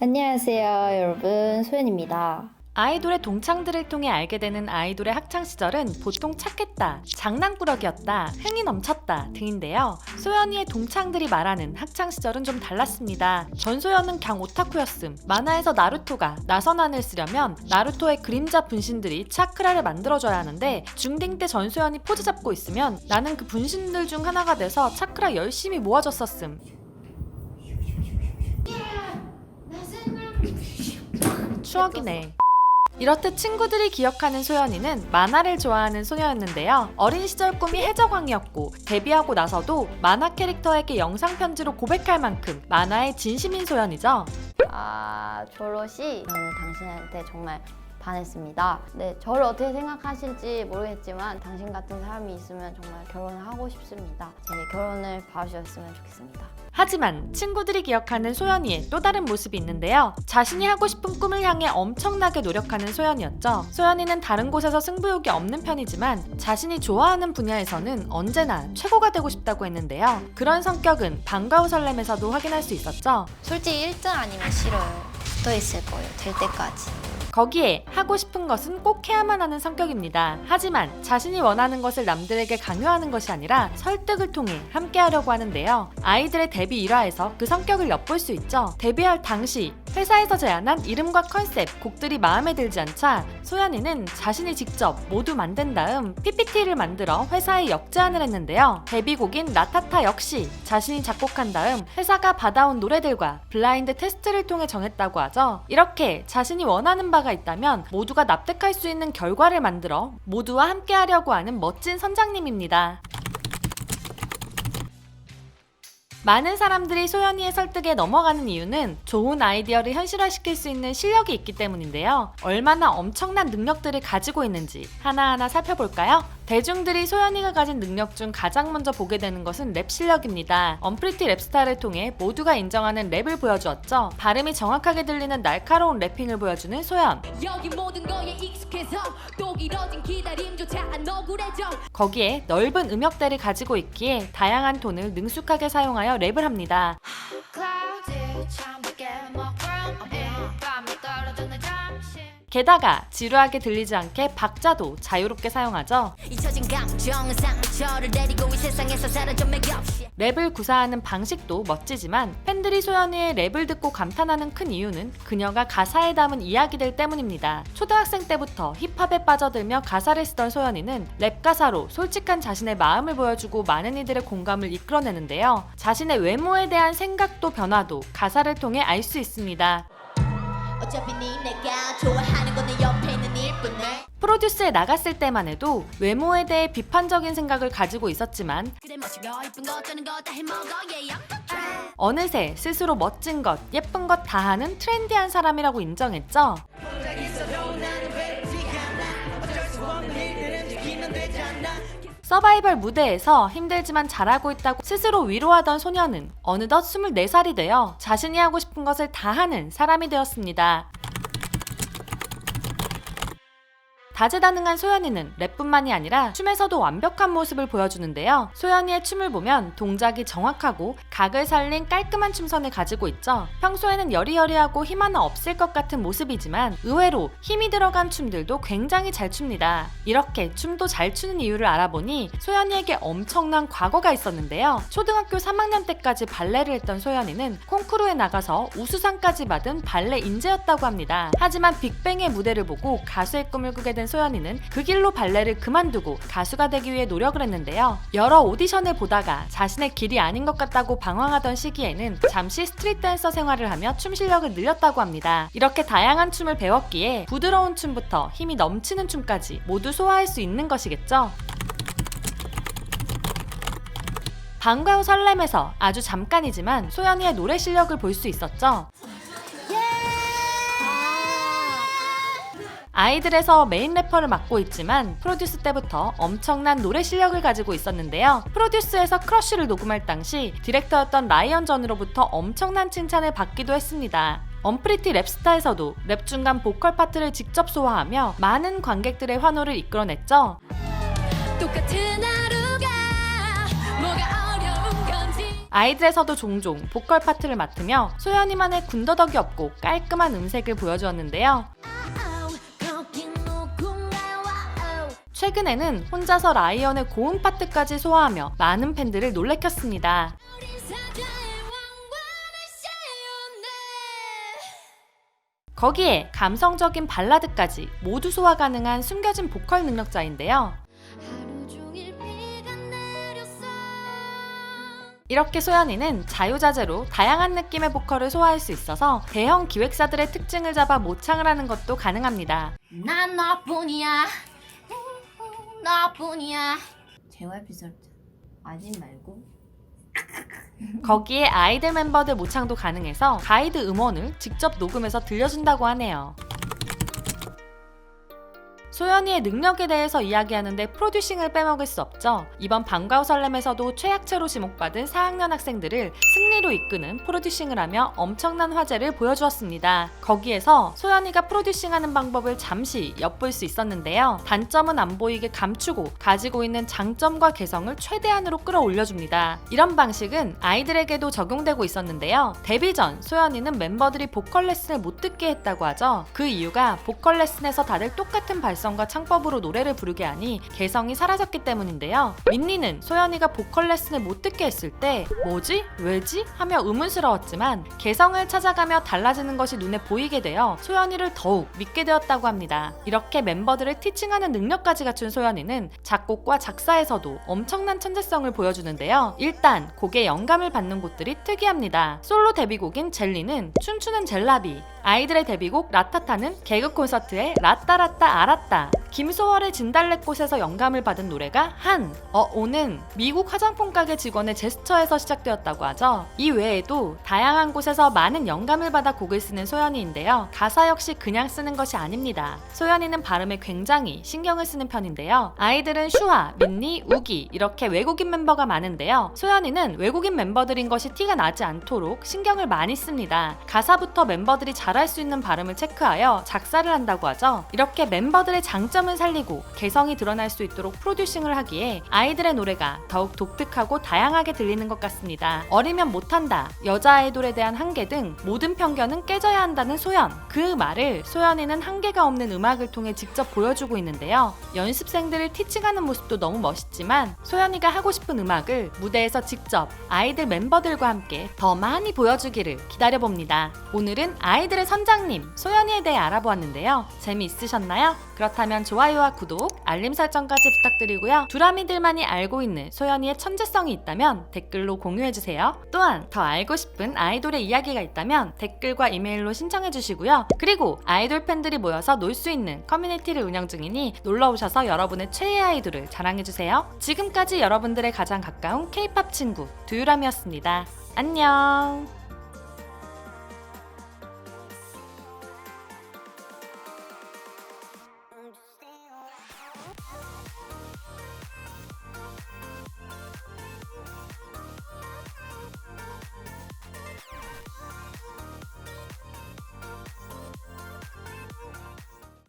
안녕하세요, 여러분. 소연입니다. 아이돌의 동창들을 통해 알게 되는 아이돌의 학창 시절은 보통 착했다, 장난꾸러기였다, 흥이 넘쳤다 등인데요. 소연이의 동창들이 말하는 학창 시절은 좀 달랐습니다. 전소연은 강 오타쿠였음. 만화에서 나루토가 나선안을 쓰려면 나루토의 그림자 분신들이 차크라를 만들어줘야 하는데 중딩 때 전소연이 포즈 잡고 있으면 나는 그 분신들 중 하나가 돼서 차크라 열심히 모아줬었음. 추억이네. 이렇듯 친구들이 기억하는 소연이는 만화를 좋아하는 소녀였는데요. 어린 시절 꿈이 해적왕이었고 데뷔하고 나서도 만화 캐릭터에게 영상 편지로 고백할 만큼 만화의 진심인 소연이죠. 아, 졸업이 저는 당신한테 정말 반했습니다. 네, 저를 어떻게 생각하실지 모르겠지만 당신 같은 사람이 있으면 정말 결혼을 하고 싶습니다. 제 결혼을 봐주셨으면 좋겠습니다. 하지만 친구들이 기억하는 소연이의 또 다른 모습이 있는데요. 자신이 하고 싶은 꿈을 향해 엄청나게 노력하는 소연이었죠. 소연이는 다른 곳에서 승부욕이 없는 편이지만 자신이 좋아하는 분야에서는 언제나 최고가 되고 싶다고 했는데요. 그런 성격은 방과후 설렘에서도 확인할 수 있었죠. 솔직히 1등 아니면 싫어요. 붙어 있을 거예요. 될 때까지. 거기에 하고 싶은 것은 꼭 해야만 하는 성격입니다. 하지만 자신이 원하는 것을 남들에게 강요하는 것이 아니라 설득을 통해 함께 하려고 하는데요. 아이들의 데뷔 일화에서 그 성격을 엿볼 수 있죠. 데뷔할 당시 회사에서 제안한 이름과 컨셉, 곡들이 마음에 들지 않자 소연이는 자신이 직접 모두 만든 다음 PPT를 만들어 회사에 역제안을 했는데요. 데뷔곡인 라타타 역시 자신이 작곡한 다음 회사가 받아온 노래들과 블라인드 테스트를 통해 정했다고 하죠. 이렇게 자신이 원하는 바가 있다면 모두가 납득할 수 있는 결과를 만들어 모두와 함께 하려고 하는 멋진 선장님입니다. 많은 사람들이 소연이의 설득에 넘어가는 이유는 좋은 아이디어를 현실화시킬 수 있는 실력이 있기 때문인데요. 얼마나 엄청난 능력들을 가지고 있는지 하나하나 살펴볼까요? 대중들이 소연이가 가진 능력 중 가장 먼저 보게 되는 것은 랩 실력입니다. 언프리티 랩스타를 통해 모두가 인정하는 랩을 보여주었죠. 발음이 정확하게 들리는 날카로운 래핑을 보여주는 소연. 억울해져 거기에 넓은 음역대를 가지고 있기에 다양한 톤을 능숙하게 사용하여 랩을 합니다. 게다가 지루하게 들리지 않게 박자도 자유롭게 사용하죠. 랩을 구사하는 방식도 멋지지만 팬들이 소연이의 랩을 듣고 감탄하는 큰 이유는 그녀가 가사에 담은 이야기들 때문입니다. 초등학생 때부터 힙합에 빠져들며 가사를 쓰던 소연이는 랩 가사로 솔직한 자신의 마음을 보여주고 많은 이들의 공감을 이끌어내는데요. 자신의 외모에 대한 생각도 변화도 가사를 통해 알 수 있습니다. 어차피 네 내가 좋아하는 건 내 옆에 있는 일뿐네 프로듀스에 나갔을 때만 해도 외모에 대해 비판적인 생각을 가지고 있었지만 그래 멋진 거 이쁜 거 어쩌는 거다 해먹어 yeah 어느새 스스로 멋진 것, 예쁜 것 다 하는 트렌디한 사람이라고 인정했죠. 서바이벌 무대에서 힘들지만 잘하고 있다고 스스로 위로하던 소녀는 어느덧 24살이 되어 자신이 하고 싶은 것을 다 하는 사람이 되었습니다. 다재다능한 소연이는 랩뿐만이 아니라 춤에서도 완벽한 모습을 보여주는데요. 소연이의 춤을 보면 동작이 정확하고 각을 살린 깔끔한 춤선을 가지고 있죠. 평소에는 여리여리하고 힘 하나 없을 것 같은 모습이지만 의외로 힘이 들어간 춤들도 굉장히 잘 춥니다. 이렇게 춤도 잘 추는 이유를 알아보니 소연이에게 엄청난 과거가 있었는데요. 초등학교 3학년 때까지 발레를 했던 소연이는 콩쿠르에 나가서 우수상까지 받은 발레 인재였다고 합니다. 하지만 빅뱅의 무대를 보고 가수의 꿈을 꾸게 된 소연이는 그 길로 발레를 그만두고 가수가 되기 위해 노력을 했는데요. 여러 오디션을 보다가 자신의 길이 아닌 것 같다고 방황하던 시기에는 잠시 스트릿 댄서 생활을 하며 춤 실력을 늘렸다고 합니다. 이렇게 다양한 춤을 배웠기에 부드러운 춤부터 힘이 넘치는 춤까지 모두 소화할 수 있는 것이겠죠. 방과 후 설렘에서 아주 잠깐이지만 소연이의 노래 실력을 볼 수 있었죠. 아이들에서 메인 래퍼를 맡고 있지만 프로듀스 때부터 엄청난 노래 실력을 가지고 있었는데요. 프로듀스에서 크러쉬를 녹음할 당시 디렉터였던 라이언 전으로부터 엄청난 칭찬을 받기도 했습니다. 언프리티 랩스타에서도 랩 중간 보컬 파트를 직접 소화하며 많은 관객들의 환호를 이끌어냈죠. 아이들에서도 종종 보컬 파트를 맡으며 소연이만의 군더더기 없고 깔끔한 음색을 보여주었는데요. 최근에는 혼자서 라이언의 고음 파트까지 소화하며 많은 팬들을 놀래켰습니다. 거기에 감성적인 발라드까지 모두 소화 가능한 숨겨진 보컬 능력자인데요. 이렇게 소연이는 자유자재로 다양한 느낌의 보컬을 소화할 수 있어서 대형 기획사들의 특징을 잡아 모창을 하는 것도 가능합니다. 난 너뿐이야 너뿐이야. JYP 설 아진 말고. 거기에 아이들 멤버들 모창도 가능해서 가이드 음원을 직접 녹음해서 들려준다고 하네요. 소연이의 능력에 대해서 이야기하는데 프로듀싱을 빼먹을 수 없죠. 이번 방과후 설렘에서도 최약체로 지목받은 4학년 학생들을 승리로 이끄는 프로듀싱을 하며 엄청난 화제를 보여주었습니다. 거기에서 소연이가 프로듀싱하는 방법을 잠시 엿볼 수 있었는데요. 단점은 안 보이게 감추고 가지고 있는 장점과 개성을 최대한으로 끌어올려줍니다. 이런 방식은 아이들에게도 적용되고 있었는데요. 데뷔 전 소연이는 멤버들이 보컬 레슨을 못 듣게 했다고 하죠. 그 이유가 보컬 레슨에서 다들 똑같은 발성 과 창법으로 노래를 부르게 하니 개성이 사라졌기 때문인데요. 민니는 소연이가 보컬 레슨을 못 듣게 했을 때 뭐지? 왜지? 하며 의문스러웠지만 개성을 찾아가며 달라지는 것이 눈에 보이게 되어 소연이를 더욱 믿게 되었다고 합니다. 이렇게 멤버들을 티칭하는 능력까지 갖춘 소연이는 작곡과 작사에서도 엄청난 천재성을 보여주는데요. 일단 곡에 영감을 받는 곳들이 특이합니다. 솔로 데뷔곡인 젤리는 춤추는 젤라비, 아이들의 데뷔곡 라타타는 개그 콘서트의 라따라따 알았다. 김소월의 진달래꽃에서 영감을 받은 노래가 한, 어오는 미국 화장품 가게 직원의 제스처에서 시작되었다고 하죠. 이 외에도 다양한 곳에서 많은 영감을 받아 곡을 쓰는 소연이인데요. 가사 역시 그냥 쓰는 것이 아닙니다. 소연이는 발음에 굉장히 신경을 쓰는 편인데요. 아이들은 슈아, 민니, 우기 이렇게 외국인 멤버가 많은데요. 소연이는 외국인 멤버들인 것이 티가 나지 않도록 신경을 많이 씁니다. 가사부터 멤버들이 잘할 수 있는 발음을 체크하여 작사를 한다고 하죠. 이렇게 멤버들의 장점을 살리고 개성이 드러날 수 있도록 프로듀싱을 하기에 아이들의 노래가 더욱 독특하고 다양하게 들리는 것 같습니다. 어리면 못한다, 여자 아이돌에 대한 한계 등 모든 편견은 깨져야 한다는 소연. 그 말을 소연이는 한계가 없는 음악을 통해 직접 보여주고 있는데요. 연습생들을 티칭하는 모습도 너무 멋있지만 소연이가 하고 싶은 음악을 무대에서 직접 아이들 멤버들과 함께 더 많이 보여주기를 기다려봅니다. 오늘은 아이들의 선장님 소연이에 대해 알아보았는데요. 재미있으셨나요? 그렇 다면 좋아요와 구독, 알림 설정까지 부탁드리고요. 두라미들만이 알고 있는 소연이의 천재성이 있다면 댓글로 공유해주세요. 또한 더 알고 싶은 아이돌의 이야기가 있다면 댓글과 이메일로 신청해주시고요. 그리고 아이돌 팬들이 모여서 놀 수 있는 커뮤니티를 운영 중이니 놀러오셔서 여러분의 최애 아이돌을 자랑해주세요. 지금까지 여러분들의 가장 가까운 K-팝 친구 두유람이었습니다. 안녕! Bye.